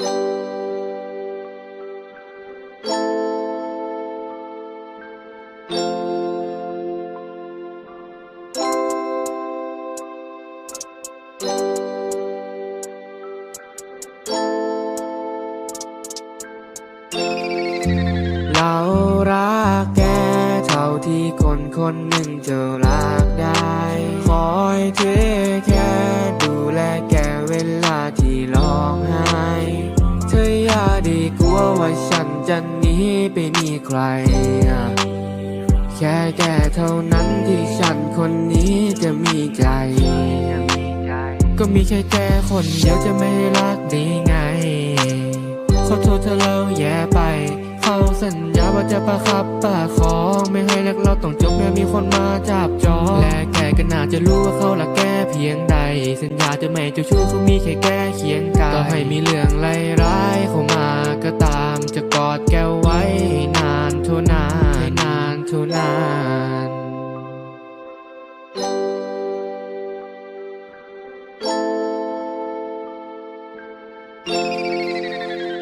เเขาสัญญาว่าจะประคับประคองไม่ให้รักเราต้องจบแม้มีคนมาจับจองและแกก็น่าจะรู้ว่าเขารักแกเพียงใด สัญญาจะไม่เจ้าชู้เขามีแค่แกเคียงกายต่อให้มีเรื่องไร้ร้ายเข้ามาก็ตาม จะกอดแกไว้นานเท่านานให้นานเท่านาน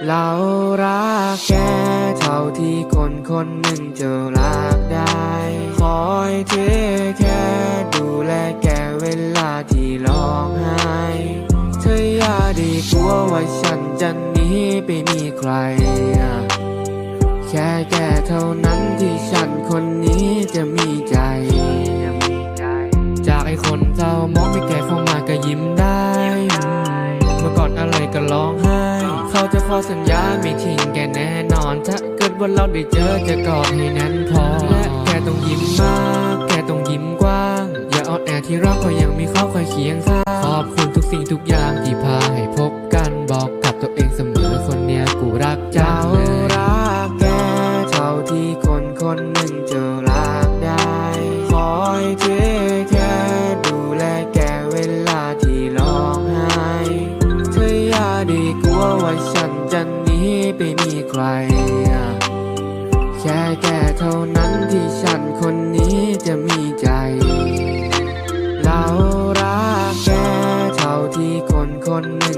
เรารักแก ที่คนคนหนึ่งจะรักได้คอยเทแค่ดูแลแกเวลาที่ร้องไห้เธออย่าด้กลัวว่าฉันจะหนีไปมีใคร แค่แกเท่านั้นที่ฉันคนนี้จะมีใจ จากไอ้คนเศร้ามองไม่แกเข้ามาก็ยิ้มได้ เมื่อก่อนอะไรก็ร้องไห้ เขาจะขอสัญญาไม่ทิ้งแกแน่นอนถ้า ว่าเราได้เจอจะกอดให้แน่นพอและแกต้องยิ้มมาก แกต้องยิ้มกว้าง อย่าอ่อนแอที่รักเพราะยังมีเขาคอยเคียงข้างขอบคุณทุกสิ่งทุกอย่างที่พาให้พบกันบอกกับ ค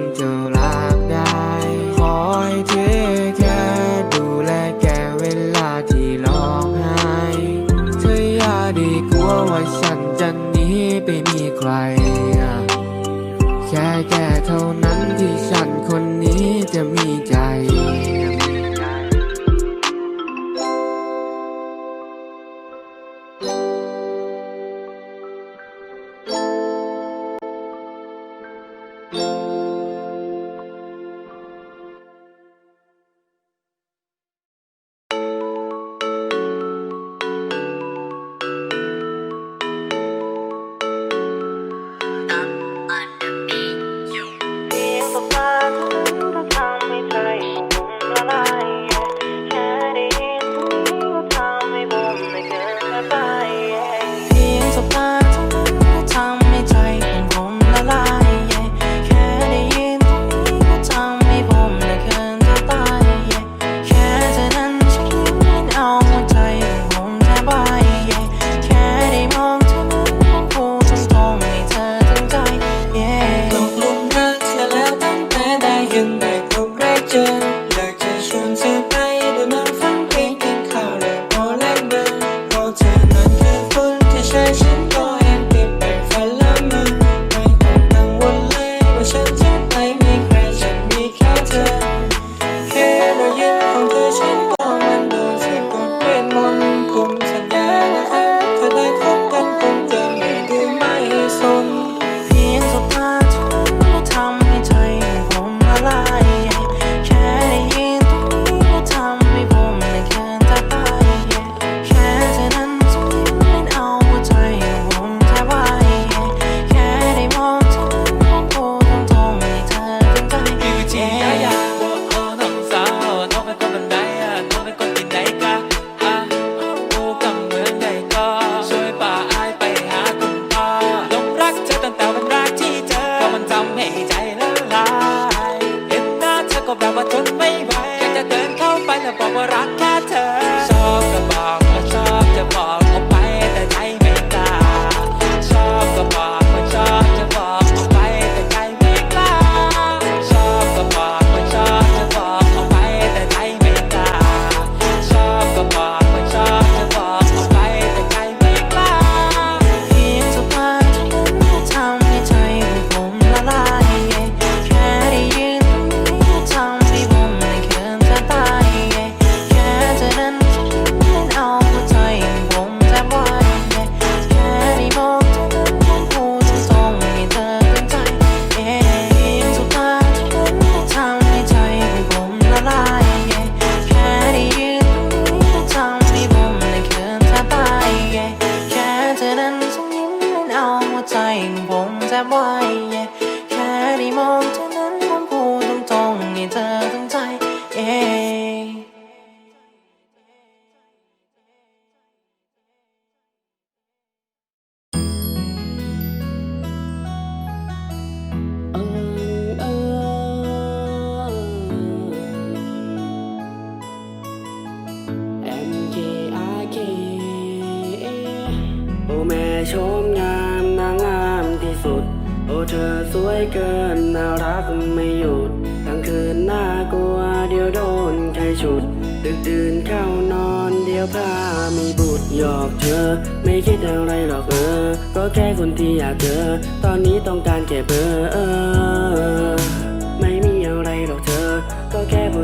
ดึกดื่นเข้านอนเดี๋ยวพามีบุตรหยอกเธอ ไม่คิดอะไรหรอกเออ ก็แค่คนที่อยากเจอ ตอนนี้ต้องการแค่เบอร์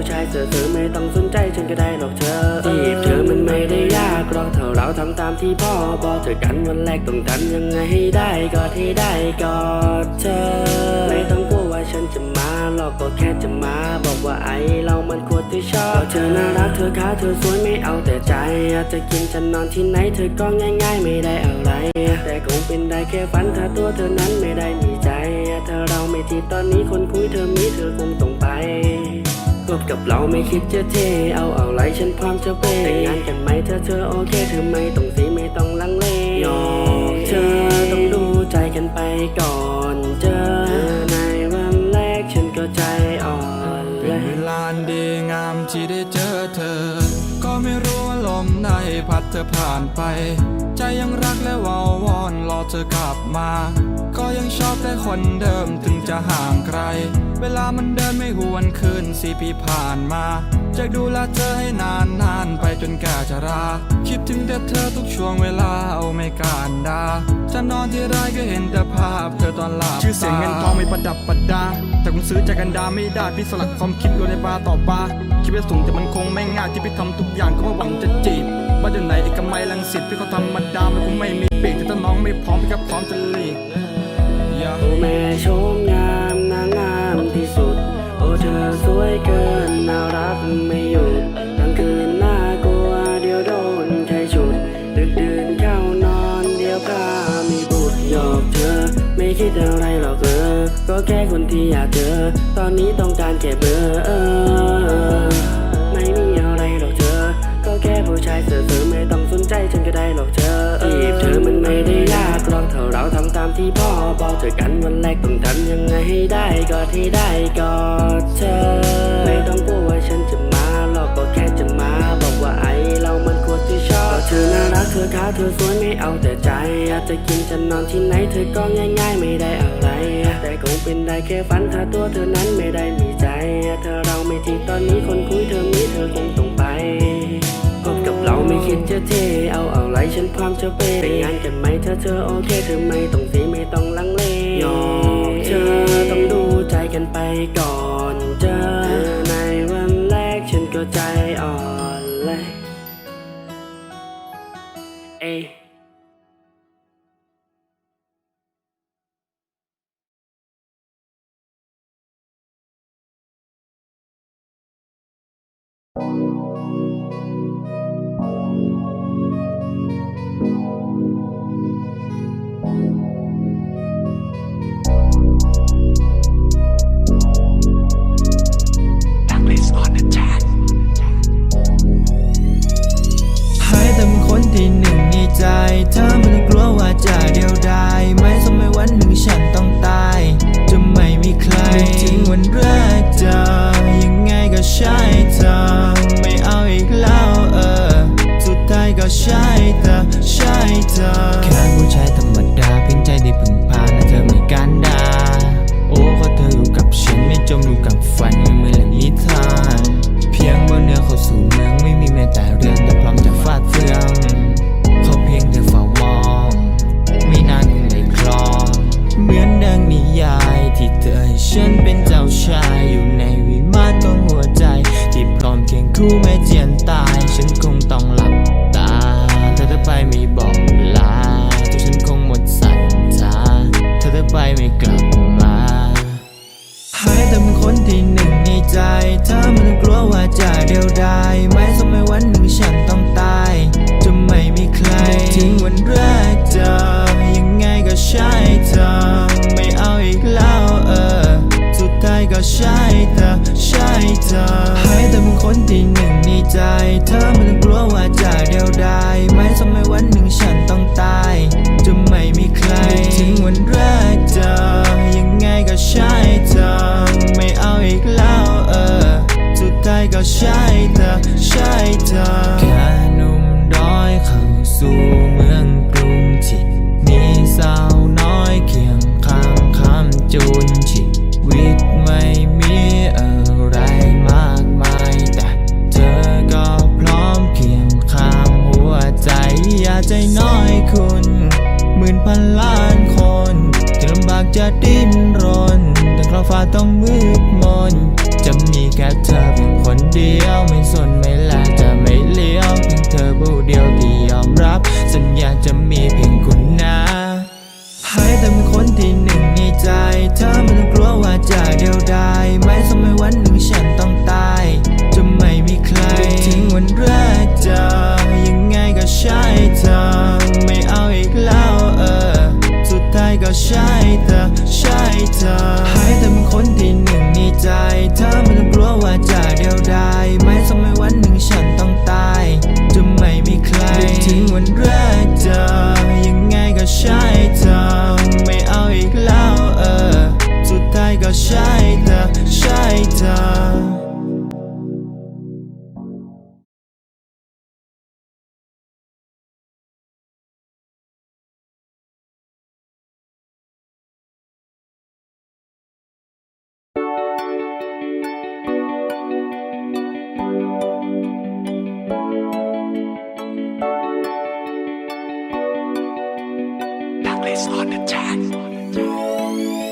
ชายเสือเธอไม่ต้องสนใจฉันก็ได้หรอกเธอจีบเธอมันไม่ได้ยากหรอกเท่าเราทำตามที่พ่อบอกเจอกันวันแรกต้องทำยังไงให้ได้ก็ให้ได้กอดเธอ ไม่ต้องกลัวว่าฉันจะมาหรอกก็แค่จะมาบอกว่าไอเรามันควรที่ชอบเธอน่ารักเธอขาเธอสวยไม่เอาแต่ใจอาจจะกินจะนอนที่ไหนเธอก็ง่ายๆไม่ได้อะไร แต่คงเป็นได้แค่ฝันถ้าตัวเธอนั้นไม่ได้มีใจถ้าเราไม่ทีตอนนี้คนคุยเธอมีเธอคงต้องไป คบกับเราไม่คิดจะเท เอาเอาไรฉันพร้อมจะเปแต่งงานกันไหมเธอเธอโอเคเธอไม่ต้องสีไม่ต้องลังเลยอมเธอต้องดูใจกันไปก่อนเจอในวันแรกฉันก็ใจอ่อนเลเป็นยเวลาดีงามที่ได้เจอเธอ ก็ไม่รู้ มไหนพัดเธอผ่านไป ใจยังรักและวาววอนรอเธอกลับมา ก็ยังชอบแต่คนเดิมถึงจะห่างไกล เวลามันเดินไม่หวนคืนสี่ปีผ่านมาจะดูแลเธอให้นานนานไปจนแก่ชรา คิดถึงแต่เธอทุกช่วงเวลาเอาไม่การดาจะนอนที่ไรก็เห็นแต่ภาพเธอตอนหลับชื่อเสียงเงินทองไม่ประดับประดา แต่คงซื้อจากกันดาไม่ได้พี่สลัดความคิดลงในบาต่อบาคิดว่าสูงแต่มันคงไม่ง่ายที่พี่ทำทุกอย่างก็เพราะหวังจะจีบว่าเดี๋ยวไหนเอกมัยลังสิตพี่เขาธรรมดามันคงไม่มีปีกแต่ถ้าน้องไม่พร้อมพี่ก็พร้อมจะหลีกอย่าโอ้แม่ชมงามนางงามที่สุด โอ้เธอสวยเกินน่ารักไม่หยุดทั้งคืนน่ากลัวเดี๋ยวโดนใครฉุดดึกดื่นเข้านอนเดี๋ยวพามีบุตรหยอกเธอ ไม่คิดอะไรหรอกเออ ก็แค่คนที่อยากเจอ ตอนนี้ต้องการแค่เบอร์ไม่มี ชายเสือเธอไม่ต้องสนใจฉันก็ได้หรอกเธอจีบเธอมันไม่ได้ยากหรอกเท่าเราทำตามที่พ่อบอกเจอกันวันแรกต้องทำยังไงให้ได้ก็ให้ได้กอดเธอ ไม่ต้องกลัวว่าฉันจะมาหรอกก็แค่จะมา บอกว่าไอเรามันควรที่ชอบเธอน่ารักเธอขาวเธอสวยไม่เอาแต่ใจอาจจะกินจะนอนที่ไหนเธอก็ง่าย ๆ ไม่ได้อะไรแต่คงเป็นได้แค่ฝันถ้าตัวเธอนั้นไม่ได้มีใจถ้าเราไม่ทีตอนนี้คนคุยเธอมีเธอคงต้องไป กับเราไม่คิดจะเท เอาเอาไรฉันพร้อมจะเปย์แต่งงานกันไหมถ้าเธอโอเคเธอไม่ต้องสีไม่ต้องลังเลยอมเธอต้องดูใจกันไปก่อนเจอในวันแรกฉันก็ใจอ่อนเลยเอยใใจ เธอไมันกลัวว่าจะเดียวดายไม่สมัยวันหนึ่งฉันต้องตาย จะไม่มีใครถึงวันแรกเจอยังไงก็ใช่เธอไม่เอาอีกแล้วเออ สุดท้ายก็ใช่เธอใช่เธอแค่ผู้ชายธรรมดาเพียงใจได้พึ่งพาและเธอไม่การดาโอ้ขอเธออยู่กับฉันไม่จมอยู่กับฝันไม่เหมือนเรื่องนิทาน เพียงบนเรือเข้าสู่เมืองไม่มีแม้แต่เรื่อนแต่พร้อมจะฟาดเฟือง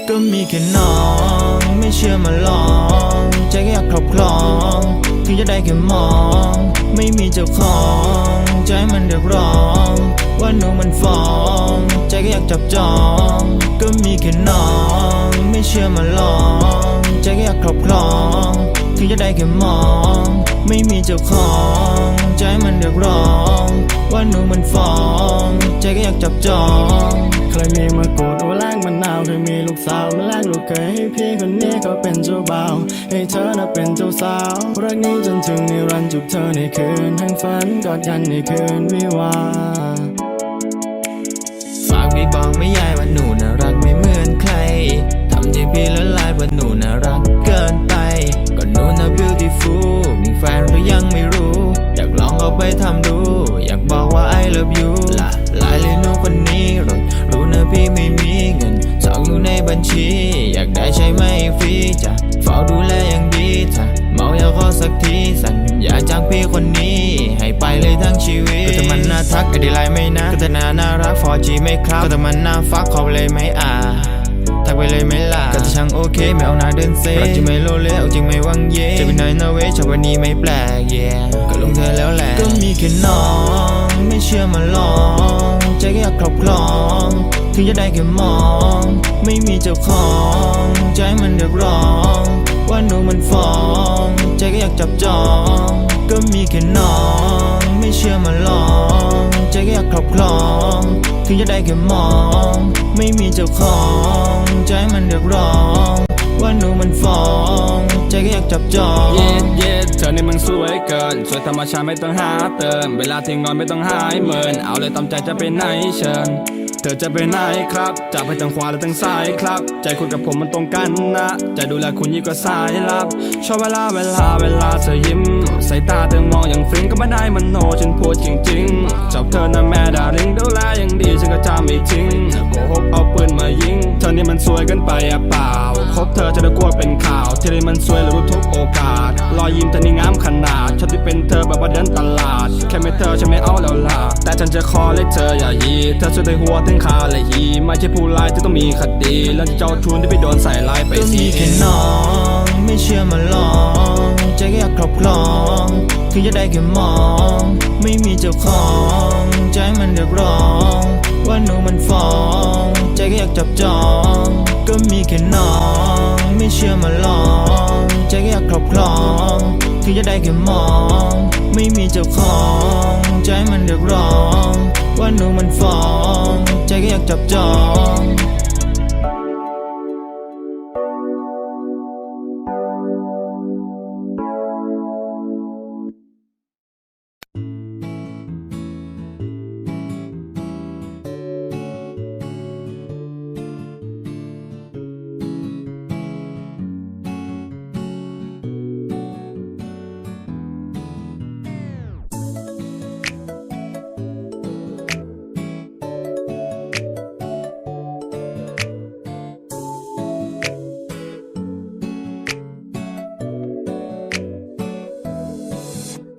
ก็มีแค่น้อง ไม่เชื่อมาลองใจก็อยากครอบครอง ถึงจะได้แค่มอง ไม่มีเจ้าของ ใจมันเดือดร้อนว่าหนูมันฟ้อง ใจก็อยากจับจอง ก็มีแค่น้อง ไม่เชื่อมาลองใจก็อยากครอบครอง ถึงจะได้แค่มอง ไม่มีเจ้าของ ใจมันเรียกร้อง ว่าหนูมันฟ้อง ใจก็อยากจับจอง เคยมีมาโกรธโอแรงมันนาวเคยมีลูกสาวมาแลกลูกเคยให้พี่คนนี้ก็เป็นเจ้าบ่าวให้เธอน่ะเป็นเจ้าสาวรักนี้จนถึงนิรันดร์จูบเธอในคืนแห่งฝันกอดกันในคืนวิวาฝากพี่บอกไม่ยายว่าหนูน่ารักไม่เหมือนใครทำให้พี่ละลายว่าหนูน่ารักเกิน ม่ครับก็แต่มันน่าฟักขอไปเลยไหมอ่าทักไปเลยไหม่ล่ะก็จะช่างโอเคไม่เอาหน้าเดินเซ่รักจริงไม่โลเลเอาจริงไม่หวังเย่จะเป็นนายนาเวชอบวันนี้ไม่แปลก yeah ก็ลงเธอแล้วแหละก็มีแค่น้องไม่เชื่อมาลองใจก็อยากครอบครองถึงจะได้แค่มอง ไม่มีเจ้าของ ใจมันเรียกร้องว่าหนูมันฟ้อง ใจก็อยากจับจอง ก็มีแค่น้อง ไม่เชื่อมาลอง ใจก็อยากครอบครอง ถึงจะได้แค่มอง ไม่มีเจ้าของ ใจมันเรียกร้องว่าหนูมันฟ้อง ใจก็อยากจับจอง เย็ดเย็ดเธอนี่มึงสวยเกิน สวยธรรมชาติไม่ต้องหาเติม เวลาที่งอนไม่ต้องหายเมิน เอาเลยตามใจจะไปไหนเชิญ เธอจะไปไหนครับจะไปทางขวาหรือทางซ้ายครับ ใจคุณกับผมมันตรงกันนะจะดูแลคุณยิ่งกว่าสายลับ ชอบเวลาเวลาเวลาเธอยิ้มสายตาเธอมองอย่างฟินก็ไม่ได้มันโนฉันพูดจริงๆชอบเธอนะแม่ดาริงดูแลอย่างดีฉันก็จำไม่ทิ้งโกหกเอา ปืนมายิง เธอนี่มันสวยเกันไปอะเปล่า คบเธอจะได้กลัวเป็นข่าวที่ได้มันสวยและรู้ทุกโอกาส รอยยิ้มเธอนี่งามขนาดชอบที่เป็นเธอแบบว่าเดินตลาด แค่ไม่เธอฉันไม่เอาแล้วล่ะ แต่ฉันจะขอเลยเธออย่ายีเธอช่วยได้หัวถึงขาและยีไม่ใช่ผู้ร้ายที่ต้องมีคดีเรื่องที่เจ้าชูนที่ไปโดนใส่ร้ายไปสิมีแค่น้องไม่เชื่อมาลองใจก็อยากครอบครองถึงจะได้แค่มอง ไม่มีเจ้าของ ใจมันเรียกร้องว่าหนูมันฟ้อง ก็อยากจับจอง ก็มีแค่น้อง ไม่เชื่อมาลอง ใจก็อยากครอบครองถึงจะได้แค่มอง ไม่มีเจ้าของ ใจมันเรียกร้องว่าหนูมันฟ้อง ใจก็อยากจับจอง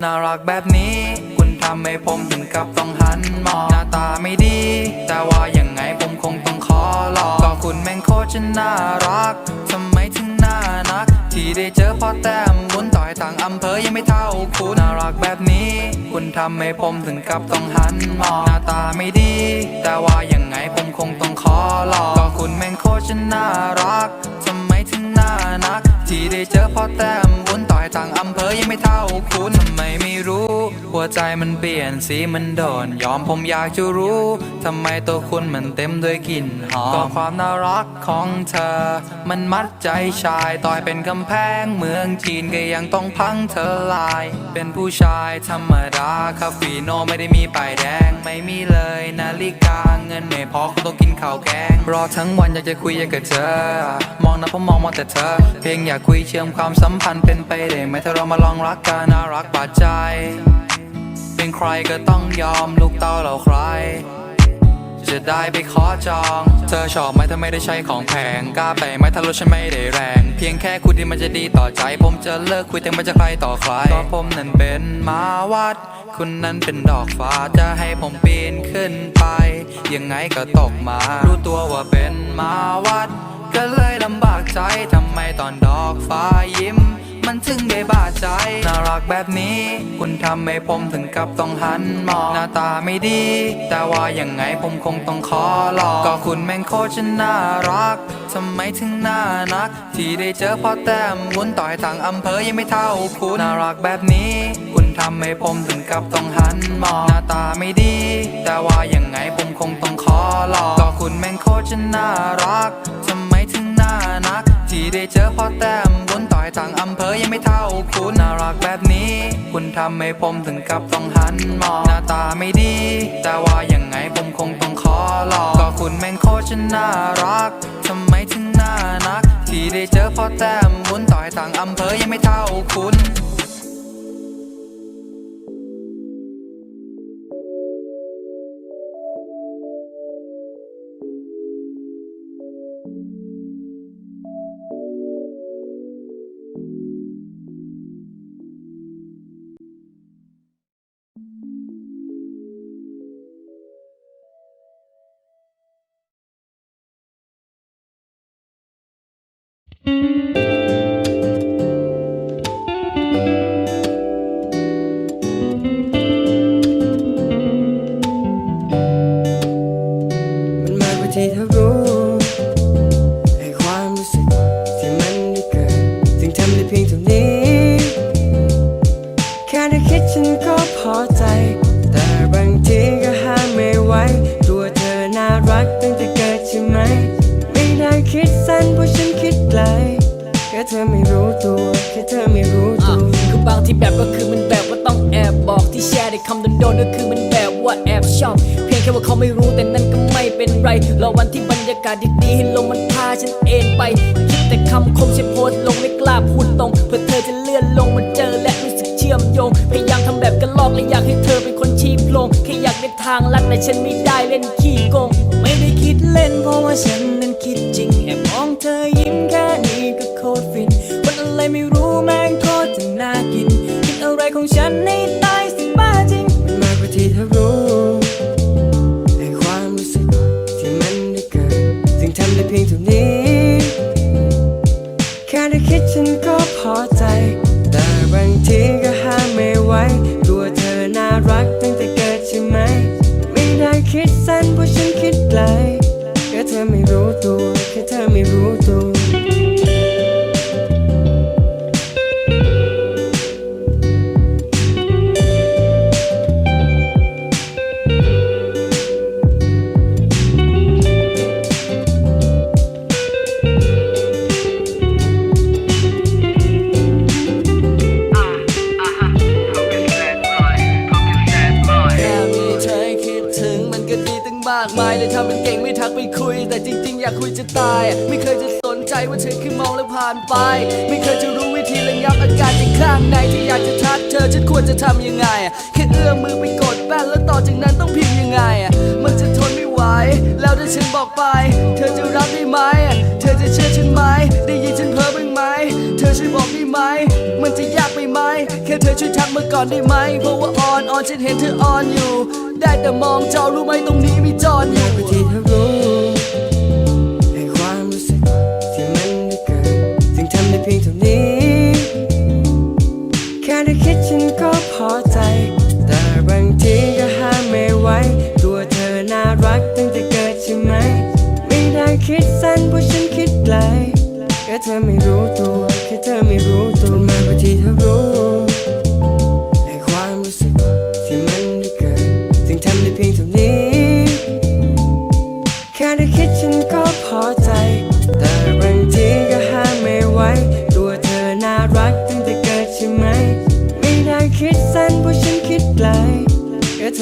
น่ารักแบบนี้ คุณทำให้ผมถึงกับต้องหันมองหน้าตาไม่ดี แต่ว่ายังไงผมคงต้องขอลองก็คุณแม่งโคตรจะน่ารักทำไมถึงน่านัก ที่ได้เจอพอแต้มบุญต่อยต่างอำเภอยังไม่เท่าคุณน่ารักแบบนี้ คุณทำให้ผมถึงกับต้องหันมองหน้าตาไม่ดี แต่ว่ายังไงผมคงต้องขอลองก็คุณแม่งโคตรจะน่ารักทำไมถึงน่านัก ที่ได้เจอพอแต้มบุญต่อยต่างอำเภอยังไม่เท่าคุณทำไมไม่รู้ หัวใจมันเปลี่ยนสีมันโดน ยอมผมอยากจะรู้ทำไมตัวคุณมันเต็มด้วยกลิ่นหอมก็ความน่ารักของเธอ มันมัดใจชายต่อยเป็นกำแพงเมืองจีนก็ยังต้องพังเธอลาย เป็นผู้ชายธรรมดาคาฟีโนไม่ได้มีป้ายแดงไม่มีเลยนาฬิกาเงินไม่พอคงต้องกินข้าวแกงรอทั้งวันอยากจะคุยอยากกับเธอมองนะผมมองมองแต่เธอ เพียงอยากคุยเชื่อมความสัมพันธ์เป็นไปได้ไหมถ้าเรามาลองรักกันน่ารักบาดใจ เป็นใครก็ต้องยอมลูกเต้าเราใคร จะได้ไปขอจอง เธอชอบไหมถ้าไม่ได้ใช้ของแพงกล้าไปไหมถ้ารถฉันไม่ได้แรง เพียงแค่คุยที่มันจะดีต่อใจ ผมจะเลิกคุยแต่ไม่จะใครต่อใครก็ผมนั้นเป็นมาวัด คุณนั้นเป็นดอกฟ้าจะให้ผมปีนขึ้นไป ยังไงก็ตกมา รู้ตัวว่าเป็นมาวัด ก็เลยลำบากใจทำไมตอนดอกฟ้ายิ้ม มันถึงได้บาดใจน่ารักแบบนี้ คุณทำให้ผมถึงกับต้องหันมองหน้าตาไม่ดี แต่ว่ายังไงผมคงต้องขอลองก็คุณแม่งโคตรจะน่ารักทำไมถึงน่านัก ที่ได้เจอพอแต้มบุญต่อยทางอำเภอยังไม่เท่าคุณน่ารักแบบนี้ คุณทำให้ผมถึงกับต้องหันมองหน้าตาไม่ดี แต่ว่ายังไงผมคงต้องขอลองก็คุณแม่งโคตรจะน่ารักทำ น่านัก ที่ได้เจอพอแต้มบุญต่อยทางอำเภอยังไม่เท่าคุณน่ารักแบบนี้ คุณทำให้ผมถึงกับต้องหันมองหน้าตาไม่ดี แต่ว่ายังไงผมคงต้องขอลองก็คุณแม่งโคตรน่ารักทำไมถึงน่านัก ที่ได้เจอพอแต้มบุญต่อยทางอำเภอยังไม่เท่าคุณ คิดสั้นเพราะฉันคิดไกลแค่เธอไม่รู้ตัวแค่เธอไม่รู้ตัวคือบางที่แบบก็คือมันแบบว่าต้องแอบบอกที่แชร์ในคำโดนๆก็คือมันแบบว่าแอบชอบเพียงแค่ว่าเขาไม่รู้แต่นั่นก็ไม่เป็นไรรอวันที่บรรยากาศดีๆให้ลมมันพาฉันเอ็นไปคิดแต่คำคมใช้โพสลงไม่กล้าพูดตรงเพื่อเธอจะเลื่อนลงมาเจอและรู้สึกเชื่อมโยงพยายาม แบบกันลอกและอยากให้เธอเป็นคนชี้โพลงแค่อยากได้ทางลัดแต่ฉันไม่ได้เล่นขี้โกง ไม่ได้คิดเล่นเพราะว่าฉันนั้นคิดจริงแอบมองเธอยิ้มแค่นี้ก็โคตรฟินวันอะไรไม่รู้แม่งโคตรจะน่ากินกินอะไรของฉันให้ตายสิบ้าจริงมันมากกว่าที่เธอรู้ไอ้ความรู้สึกที่มันได้เกิดจึงทำได้เพียงเท่านี้แค่ได้คิดฉันก็พอใจ แต่บางทีก็ เธอไม่รู้ตัวแค่เธอไม่รู้ตัว ทำยังไงแค่เอื้อมมือไปกดแป้นแล้วต่อจากนั้นต้องพิมพ์ยังไง มันจะทนไม่ไหว แล้วถ้าฉันบอกไป เธอจะรับได้ไหม เธอจะเชื่อฉันไหม ได้ยินฉันเพ้อบ้างไหม เธอช่วยบอกได้ไหม มันจะยากไปไหม แค่เธอช่วยทักมาก่อนได้ไหม เพราะว่าออนออนฉันเห็นเธอออนอยู่ ได้แต่มองจอรู้ไหมตรงนี้มีจอนอยู่กว่าที่เธอรู้ไอ้ความรู้สึกที่มันได้เกิดจึงทำได้เพียงเท่า นี้แค่ได้คิดฉันก็พอใจ แต่บางทีก็ห้ามไม่ไหว ตัวเธอน่ารักตั้งแต่เกิดใช่ไหม ไม่ได้คิดสั้นเพราะฉันคิดไกลแค่เธอไม่รู้ตัวแค่เธอไม่รู้ตัวมากกว่าที่เธอรู้ไอ้ความรู้สึกที่มันได้เกิดจึงทำได้เพียงเท่านี้ แค่ได้คิดฉันก็พอใจ แต่บางทีก็ห้ามไม่ไหว ตัวเธอน่ารัก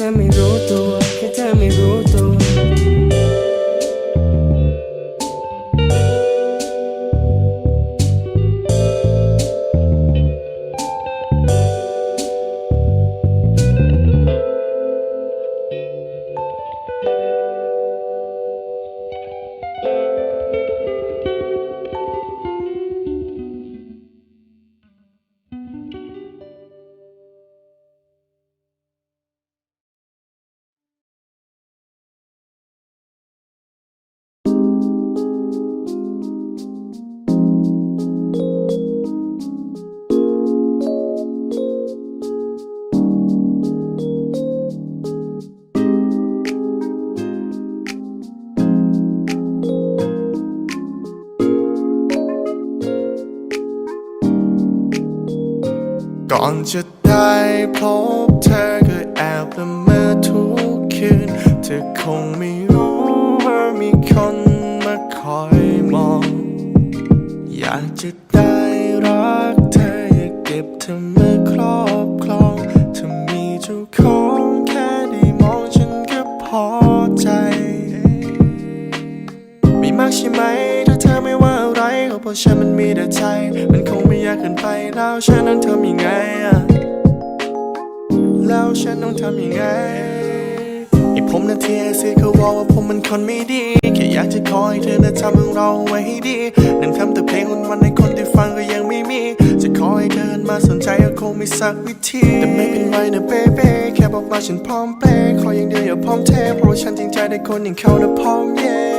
แค่เก่อนจะได้พบเธอก็แอบละเมอทุกคืน เธอคงไม่รู้ว่ามีคนมาคอยมอง อยากจะได้รักเธออยากเก็บเธอมาครอบครองถ้ามีเจ้าของแค่ได้มองฉันก็พอใจ ไมีมากใช่ไหมถ้าเธอไม่ว่าอะไรก็เพราะฉันมันมีแต่ใจ ไปแล้วฉันนั้นทำยังไงอะแล้วฉันต้องทำยังไงไอผมนาทีไอซีเขาบอกว่าผมมันคนไม่ดี แค่อยากจะขอให้เธอนะทำเรื่องเราไว้ให้ดี นั่งทำแต่เพลงวันวันๆให้คนที่ฟังก็ยังไม่มี จะขอให้เธอมาสนใจก็คงมีสักวิธี แต่ไม่เป็นไรนะเบเบ้แค่บอกว่าฉันพร้อมเปย์ขออย่างเดียวอย่าพร้อมเทเพราะว่าฉันจริงใจในคนอย่างเขานะพร้อมเย่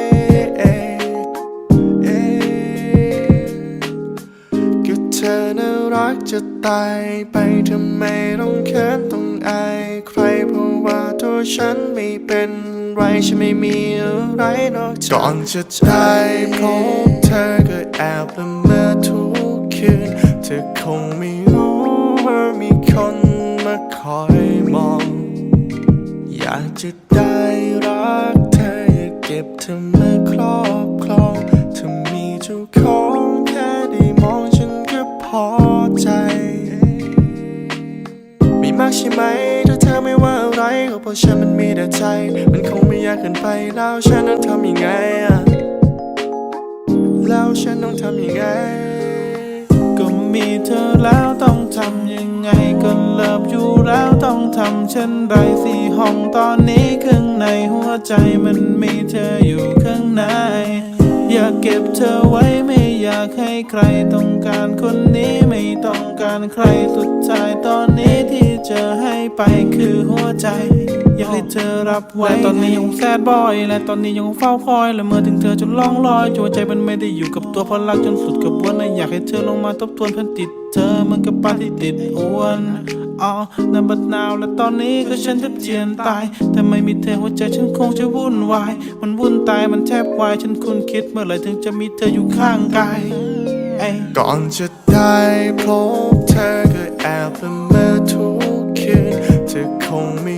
รักจะตายไปทำไมต้องเขินต้องอายใครเพราะว่าตัวฉันไม่เป็นไรฉันไม่มีอะไรนอกจากก่อนจะได้พบเธอก็แอบละเมอทุกคืนเธอคงไม่รู้ว่ามีคนมาคอยมอง อยากจะได้รักเธออยากเก็บเธอากใช่ไหม ถ้าเธอไม่ว่าอะไรก็เพราะฉันมันมีแต่ใจ มันคงไม่ยากเกินไปแล้วฉันต้องทำยังไงอะแล้วฉันต้องทำยังไง ก็มีเธอแล้วต้องทำยังไงก็เลิฟอยู่แล้วต้องทำเช่นไรสี่ห้องตอนนี้ข้างในหัวใจมันมีเธออยู่ข้างใน อยากเก็บเธอไว้ไม่อยากให้ใครต้องการคนนี้ไม่ต้องการใครสุดท้ายตอนนี้ที่จะให้ไปคือหัวใจ อยากให้เธอรับไว้ตอนนี้ยังแซดบอยและตอนนี้ยังเฝ้าคอยและเมื่อถึงเธอจนล่องลอยจนใจมันไม่ได้อยู่กับตัวเพราะรักจนสุดกระบวนนะอยากให้เธอลงมาทบทวนเพื่อนติด เธอเหมือนกับปลาที่ติดอวน อ๋อนับัดนาวและตอนนี้ก็ฉันแทบเจียนตาย แต่ไม่มีเธอหัวใจฉันคงจะวุ่นวาย มันวุ่นตายมันแทบวายฉันคุณคิดเมื่อไหร่ถึงจะมีเธออยู่ข้างกายเอ้ยก่อนจะได้พบเธอก็แอบละเมอทุกคืนเธอคงไม่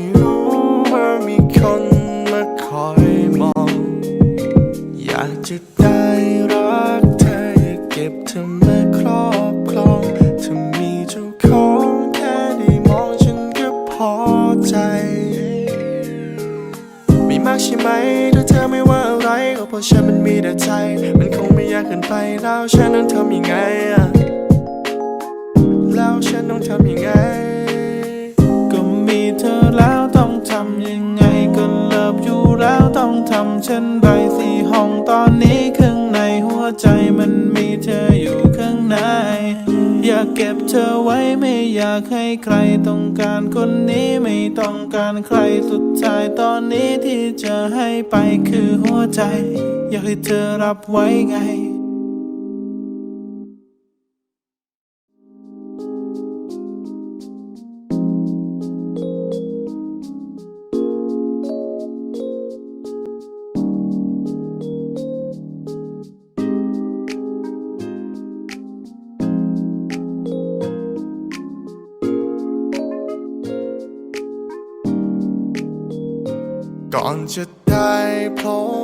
ราะฉันมันมีแต่ใจมันคงไม่ยากเกินไปแล้วฉันต้องทำยังไงอะแล้วฉันต้องทำยังไง ก็มีเธอแล้วต้องทำยังไงก็เลิฟอยู่แล้วต้องทำเช่นไรสี่ห้องตอนนี้ข้างในหัวใจมันมีเธอากเก็บเธอไว้ไม่อยากให้ใครต้องการคนนี้ไม่ต้องการใครสุดท้ายตอนนี้ที่จะให้ไปคือหัวใจ อยากให้เธอรับไว้ไง พ